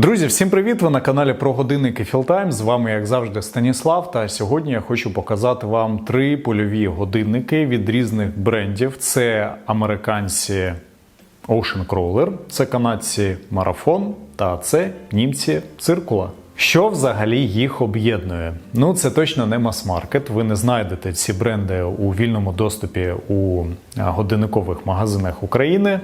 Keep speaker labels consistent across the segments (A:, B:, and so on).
A: Друзі, всім привіт! Ви на каналі про годинники Філтайм. З вами, як завжди, Станіслав. Та сьогодні я хочу показати вам три польові годинники від різних брендів. Це американці Ocean Crawler, це канадці Марафон та це німці Циркула. Що взагалі їх об'єднує? Ну це точно не мас-маркет. Ви не знайдете ці бренди у вільному доступі у годинникових магазинах України.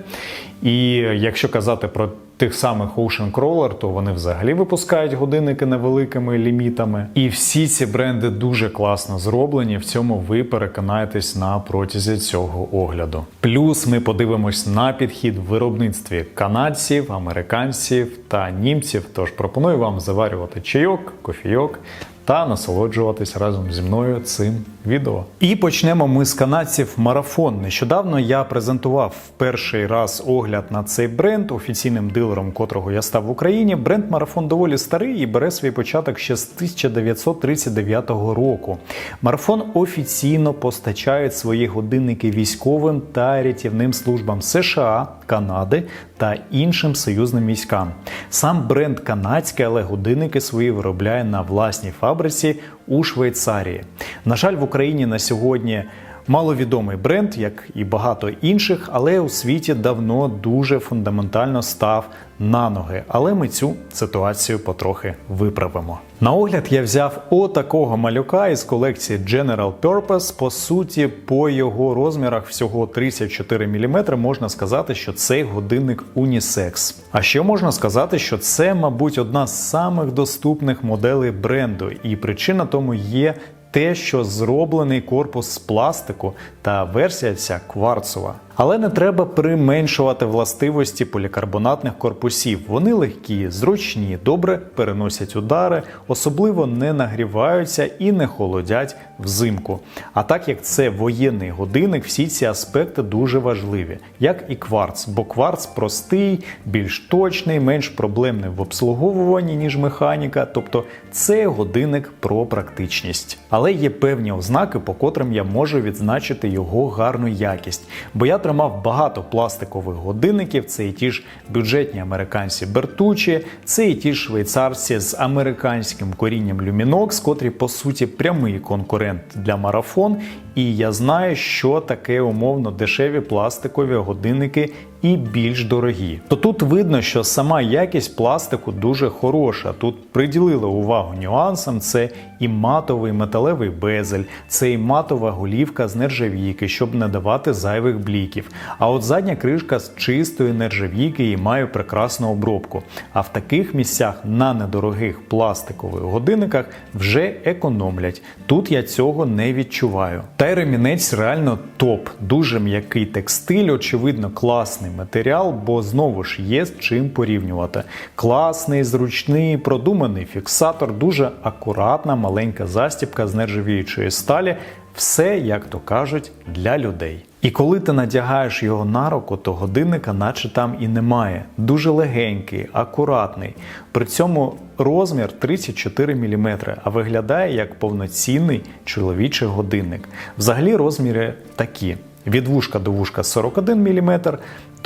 A: І якщо казати про тих самих Ocean Crawler, то вони взагалі випускають годинники невеликими лімітами. І всі ці бренди дуже класно зроблені. В цьому ви переконаєтесь на протязі цього огляду. Плюс ми подивимось на підхід в виробництві канадців, американців та німців. Тож пропоную вам заварювати чайок, кофійок та насолоджуватись разом зі мною цим відео. І почнемо ми з канадців марафон. Нещодавно я презентував в перший раз огляд на цей бренд, офіційним дилером котрого я став в Україні. Бренд марафон доволі старий і бере свій початок ще з 1939 року. Марафон офіційно постачає свої годинники військовим та рятівним службам США, Канади та іншим союзним військам. Сам бренд канадський, але годинники свої виробляє на власній фабриці у Швейцарії. На жаль, в Україні на сьогодні. Маловідомий бренд, як і багато інших, але у світі давно дуже фундаментально став на ноги. Але ми цю ситуацію потрохи виправимо. На огляд я взяв отакого малюка із колекції General Purpose. По суті, по його розмірах всього 34 мм можна сказати, що цей годинник унісекс. А ще можна сказати, що це, мабуть, одна з самих доступних моделей бренду, і причина тому є те, що зроблений корпус з пластику та версія вся кварцова. Але не треба применшувати властивості полікарбонатних корпусів. Вони легкі, зручні, добре переносять удари, особливо не нагріваються і не холодять взимку. А так як це воєнний годинник, всі ці аспекти дуже важливі, як і кварц, бо кварц простий, більш точний, менш проблемний в обслуговуванні, ніж механіка. Тобто це годинник про практичність. Але є певні ознаки, по котрим я можу відзначити його гарну якість. Бо я тримав багато пластикових годинників. Це і ті ж бюджетні американці Бертучі, це і ті ж швейцарці з американським корінням Luminox, котрі по суті прямий конкурент для марафон. І я знаю, що таке умовно дешеві пластикові годинники і більш дорогі. То тут видно, що сама якість пластику дуже хороша. Тут приділили увагу нюансам: це і матовий металевий безель, це і матова голівка з нержавійки, щоб не давати зайвих бліків. А от задня кришка з чистої нержавійки і має прекрасну обробку. А в таких місцях на недорогих пластикових годинниках вже економлять. Тут я цього не відчуваю. Та й ремінець реально топ, дуже м'який текстиль, очевидно, класний матеріал, бо знову ж є з чим порівнювати. Класний, зручний, продуманий фіксатор, дуже акуратна маленька застібка з нержавіючої сталі. Все, як то кажуть, для людей. І коли ти надягаєш його на руку, то годинника, наче там і немає. Дуже легенький, акуратний. При цьому розмір 34 мм, а виглядає як повноцінний чоловічий годинник. Взагалі розміри такі: від вушка до вушка 41 мм,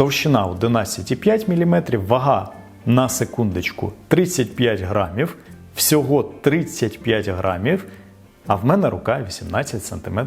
A: товщина 11,5 мм, вага на секундочку 35 грамів, всього 35 грамів. А в мене рука 18 см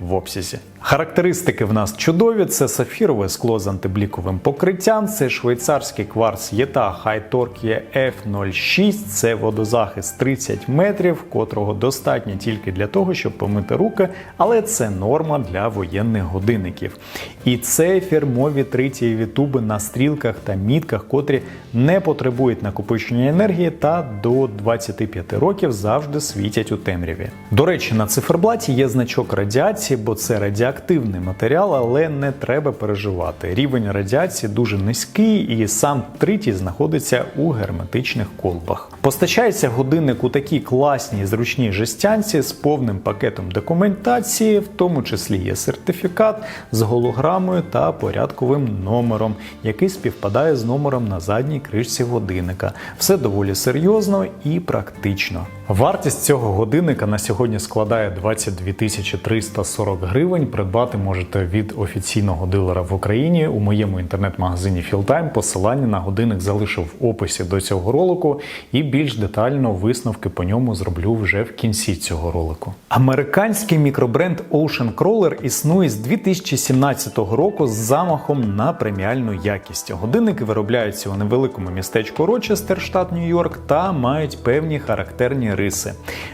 A: в обсязі. Характеристики в нас чудові: це сафірове скло з антибліковим покриттям, це швейцарський кварц High Torque F06, це водозахист 30 метрів, котрого достатньо тільки для того, щоб помити руки, але це норма для воєнних годинників. І це фірмові тритієві туби на стрілках та мітках, котрі не потребують накопичення енергії та до 25 років завжди світять у темряві. До речі, на циферблаті є значок радіації, бо це радіоактивний матеріал, але не треба переживати. Рівень радіації дуже низький, і сам тритій знаходиться у герметичних колбах. Постачається годинник у такій класній зручній жестянці з повним пакетом документації, в тому числі є сертифікат з голограмою та порядковим номером, який співпадає з номером на задній кришці годинника. Все доволі серйозно і практично. Вартість цього годинника на сьогодні складає 22 340 гривень. Придбати можете від офіційного дилера в Україні у моєму інтернет-магазині Fieldtime. Посилання на годинник залишив в описі до цього ролику, і більш детально висновки по ньому зроблю вже в кінці цього ролику. Американський мікробренд Ocean Crawler існує з 2017 року з замахом на преміальну якість. Годинники виробляються у невеликому містечку Рочестер, штат Нью-Йорк, та мають певні характерні риси.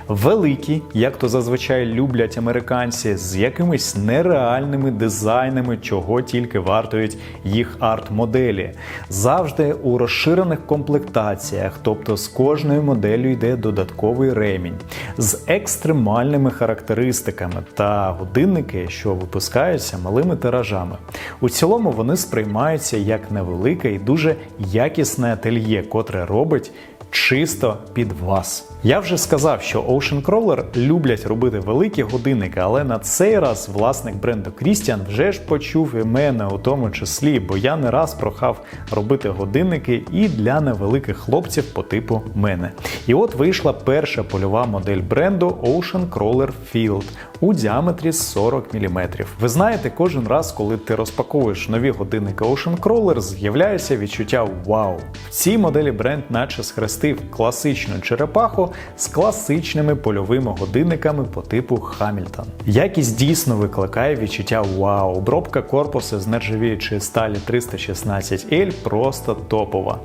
A: Великі, як то зазвичай люблять американці, з якимись нереальними дизайнами, чого тільки вартують їх арт-моделі. Завжди у розширених комплектаціях, тобто з кожною моделлю йде додатковий ремінь, з екстремальними характеристиками та годинники, що випускаються малими тиражами. У цілому вони сприймаються як невелике і дуже якісне ательє, котре робить чисто під вас. Я вже сказав, що Ocean Crawler люблять робити великі годинники, але на цей раз власник бренду Christian вже ж почув і мене у тому числі, бо я не раз прохав робити годинники і для невеликих хлопців по типу мене. І от вийшла перша польова модель бренду Ocean Crawler Field у діаметрі 40 мм. Ви знаєте, кожен раз, коли ти розпаковуєш нові годинники Ocean Crawler, з'являється відчуття вау. В цій моделі бренд наче схрестив класичну черепаху з класичними польовими годинниками по типу Хамільтон. Якість дійсно викликає відчуття вау. Обробка корпусу з нержавіючої сталі 316L просто топова.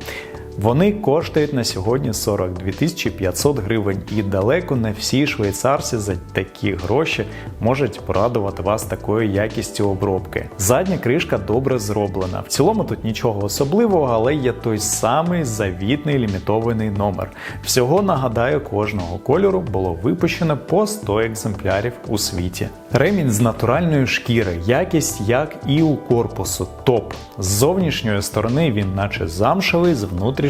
A: Вони коштують на сьогодні 42 500 гривень, і далеко не всі швейцарці за такі гроші можуть порадувати вас такою якістю обробки. Задня кришка добре зроблена. В цілому тут нічого особливого, але є той самий завітний лімітований номер. Всього нагадаю, кожного кольору було випущено по 100 екземплярів у світі. Ремінь з натуральної шкіри, якість як і у корпусу, топ. З зовнішньої сторони він наче замшевий, з внутрішньої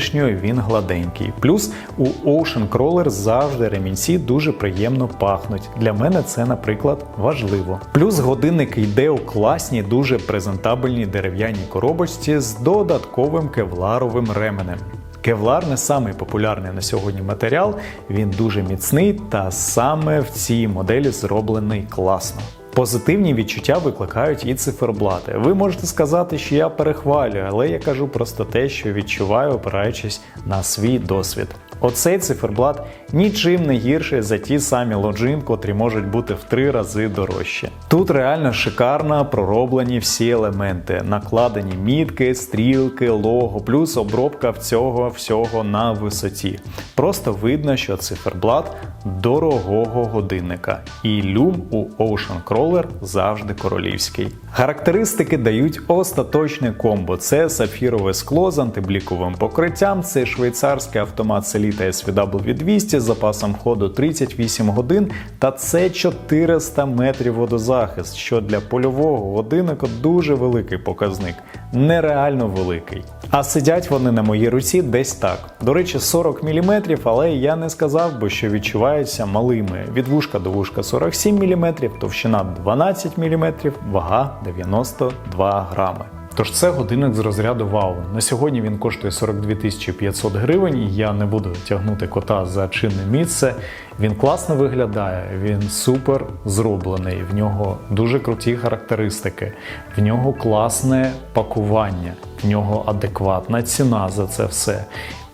A: він гладенький. Плюс у Ocean Crawler завжди ремінці дуже приємно пахнуть. Для мене це, наприклад, важливо. Плюс годинник йде у класній, дуже презентабельній дерев'яній коробочці з додатковим кевларовим ременем. Кевлар не самий популярний на сьогодні матеріал, він дуже міцний та саме в цій моделі зроблений класно. Позитивні відчуття викликають і циферблати. Ви можете сказати, що я перехвалюю, але я кажу просто те, що відчуваю, опираючись на свій досвід. Оцей циферблат нічим не гірший за ті самі лоджин, котрі можуть бути в три рази дорожче. Тут реально шикарно пророблені всі елементи, накладені мітки, стрілки, лого, плюс обробка в цього всього на висоті. Просто видно, що циферблат дорогого годинника, і люм у Ocean Crawler завжди королівський. Характеристики дають остаточне комбо: це сапфірове скло з антибліковим покриттям, це швейцарський автомат Selita SVW200 з запасом ходу 38 годин, та це 400 метрів водозахист, що для польового годинника дуже великий показник, нереально великий. А сидять вони на моїй руці десь так. До речі, 40 мм, але я не сказав би, що відчуваються малими. Від вушка до вушка 47 мм, товщина 12 мм, вага 92 грами. Тож це годинник з розряду вау. На сьогодні він коштує 42 500 гривень, і я не буду тягнути кота за чинне місце. Він класно виглядає, він супер зроблений, в нього дуже круті характеристики, в нього класне пакування, в нього адекватна ціна за це все.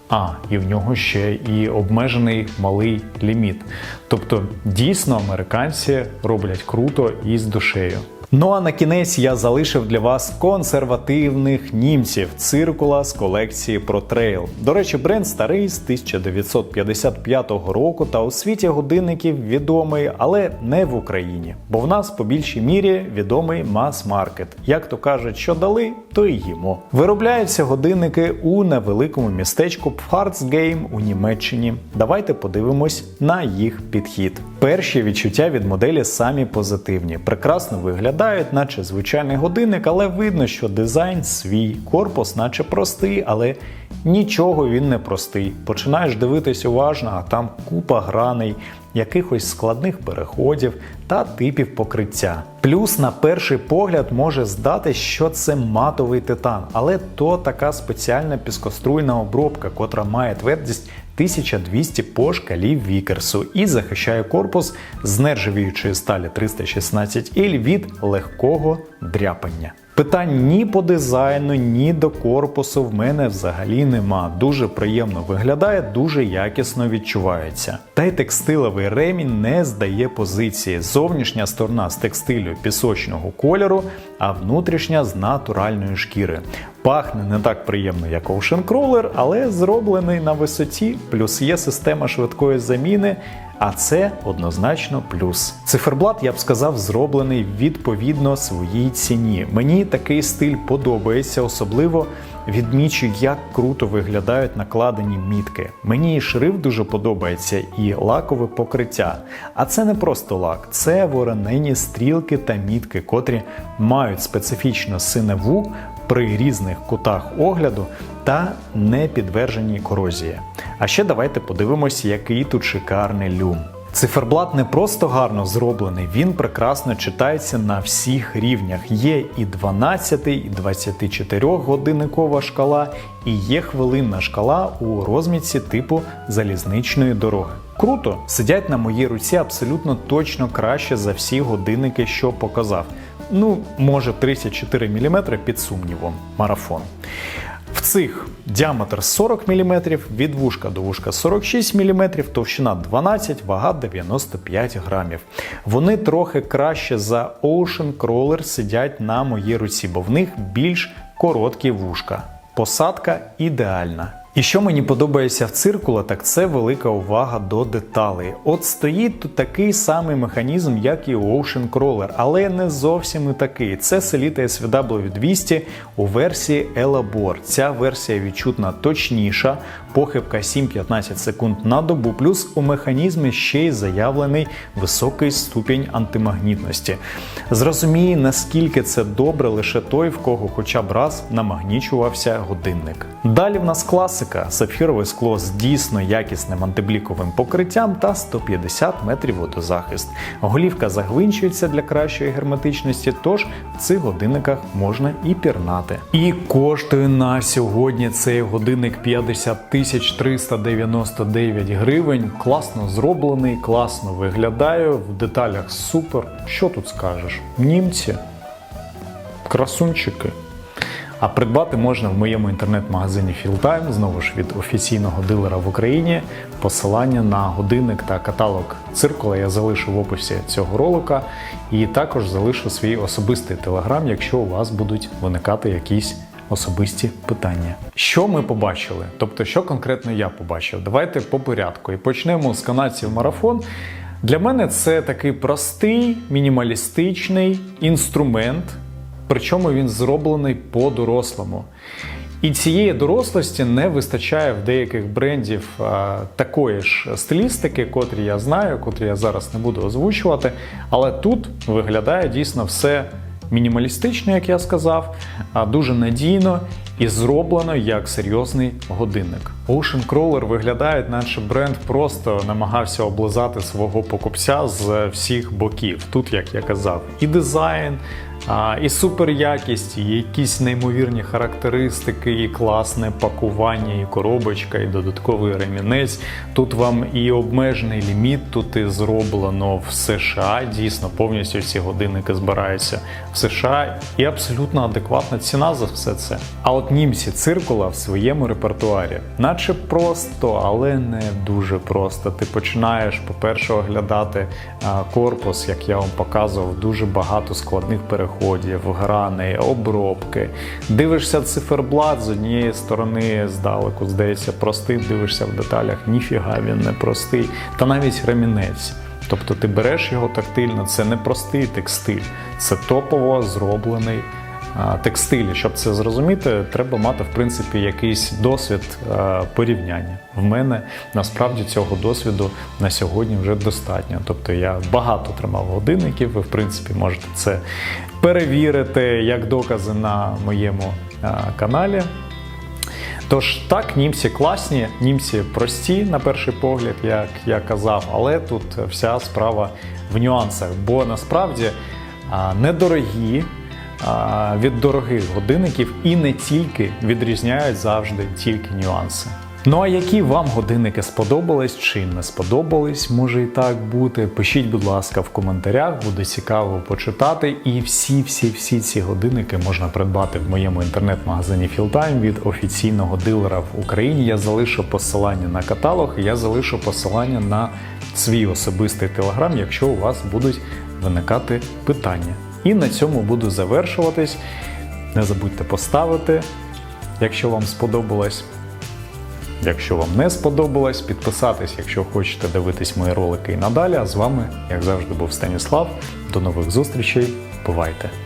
A: А, і в нього ще і обмежений малий ліміт. Тобто, дійсно, американці роблять круто і з душею. Ну а на кінець я залишив для вас консервативних німців циркула з колекції ProTrail. До речі, бренд старий з 1955 року та у світі годинників відомий, але не в Україні. Бо в нас по більшій мірі відомий мас-маркет. Як то кажуть, що дали, то й їмо. Виробляються годинники у невеликому містечку Pfarzgame у Німеччині. Давайте подивимось на їх підхід. Перші відчуття від моделі самі позитивні, прекрасно виглядають, наче звичайний годинник, але видно, що дизайн свій, корпус, наче простий, але нічого він не простий. Починаєш дивитись уважно, а там купа граней. Якихось складних переходів та типів покриття. Плюс на перший погляд може здати, що це матовий титан, але то така спеціальна піскоструйна обробка, котра має твердість 1200 по шкалі Вікерсу і захищає корпус з нержавіючої сталі 316L від легкого дряпання. Питань ні по дизайну, ні до корпусу в мене взагалі нема. Дуже приємно виглядає, дуже якісно відчувається. Та й текстиловий ремінь не здає позиції. Зовнішня сторона з текстилю пісочного кольору, а внутрішня з натуральної шкіри. Пахне не так приємно, як Ocean Crawler, але зроблений на висоті, плюс є система швидкої заміни. А це однозначно плюс. Циферблат, я б сказав, зроблений відповідно своїй ціні. Мені такий стиль подобається, особливо відмічу, як круто виглядають накладені мітки. Мені і шрифт дуже подобається, і лакове покриття. А це не просто лак, це воронені стрілки та мітки, котрі мають специфічно синеву при різних кутах огляду та не підтвердженій корозії. А ще давайте подивимося, який тут шикарний люм. Циферблат не просто гарно зроблений, він прекрасно читається на всіх рівнях. Є і 12, і 24 годинникова шкала, і є хвилинна шкала у розмітці типу залізничної дороги. Круто, сидять на моїй руці абсолютно точно краще за всі годинники, що показав. Ну, може 34 мм під сумнівом. Марафон. В цих діаметр 40 мм, від вушка до вушка 46 мм, товщина 12, вага 95 грамів. Вони трохи краще за Ocean Crawler сидять на моїй руці, бо в них більш короткі вушка. Посадка ідеальна. І що мені подобається в циркула, так це велика увага до деталей. От стоїть тут такий самий механізм, як і Ocean Crawler, але не зовсім і такий. Це Selita SVW 200 у версії Elabor. Ця версія відчутна точніша, похибка 7-15 секунд на добу, плюс у механізмі ще й заявлений високий ступінь антимагнітності. Зрозуміє, наскільки це добре лише той, в кого хоча б раз намагнічувався годинник. Далі в нас класика сапфірове скло з дійсно якісним антибліковим покриттям та 150 метрів водозахист. Голівка загвинчується для кращої герметичності, тож в цих годинниках можна і пірнати. І коштує на сьогодні цей годинник 50 тисяч 399 гривень. Класно зроблений, класно виглядає, в деталях супер. Що тут скажеш? Німці, красунчики. А придбати можна в моєму інтернет-магазині Fieldtime, знову ж від офіційного дилера в Україні. Посилання на годинник та каталог циркула я залишу в описі цього ролика. І також залишу свій особистий телеграм, якщо у вас будуть виникати якісь особисті питання. Що ми побачили? Тобто, що конкретно я побачив? Давайте по порядку. І почнемо з канадців марафон. Для мене це такий простий мінімалістичний інструмент. Причому він зроблений по-дорослому. І цієї дорослості не вистачає в деяких брендів а, такої ж стилістики, котрі я знаю, котрі я зараз не буду озвучувати. Але тут виглядає дійсно все мінімалістично, як я сказав, а дуже надійно і зроблено як серйозний годинник. Ocean Crawler виглядає, наче бренд просто намагався облизати свого покупця з всіх боків. Тут, як я казав, і дизайн. А, І супер якість, і якісь неймовірні характеристики, і класне пакування, і коробочка, і додатковий ремінець. Тут вам і обмежений ліміт, тут і зроблено в США. Дійсно, повністю ці годинники збираються в США, і абсолютно адекватна ціна за все це. А от німці циркула в своєму репертуарі, наче просто, але не дуже просто. Ти починаєш, по-перше, оглядати корпус, як я вам показував, дуже багато складних переходів переходів, грани, обробки. Дивишся циферблат з однієї сторони, здалеку, здається, простий, дивишся в деталях, ніфіга він не простий. Та навіть ремінець. Тобто ти береш його тактильно, це не простий текстиль, це топово зроблений текстилі. Щоб це зрозуміти, треба мати в принципі якийсь досвід порівняння. В мене насправді цього досвіду на сьогодні вже достатньо. Тобто я багато тримав годинників, ви в принципі можете це перевірити як докази на моєму каналі. Тож так, німці класні, німці прості на перший погляд, як я казав, але тут вся справа в нюансах, бо насправді недорогі від дорогих годинників і не тільки відрізняють завжди тільки нюанси. Ну а які вам годинники сподобались чи не сподобались, може і так бути. Пишіть, будь ласка, в коментарях, буде цікаво почитати. І всі, всі, всі ці годинники можна придбати в моєму інтернет-магазині Fieldtime від офіційного дилера в Україні. Я залишу посилання на каталог, я залишу посилання на свій особистий телеграм, якщо у вас будуть виникати питання. І на цьому буду завершуватись. Не забудьте поставити, якщо вам сподобалось. Якщо вам не сподобалось, підписатись, якщо хочете дивитись мої ролики і надалі. А з вами, як завжди, був Станіслав. До нових зустрічей. Бувайте!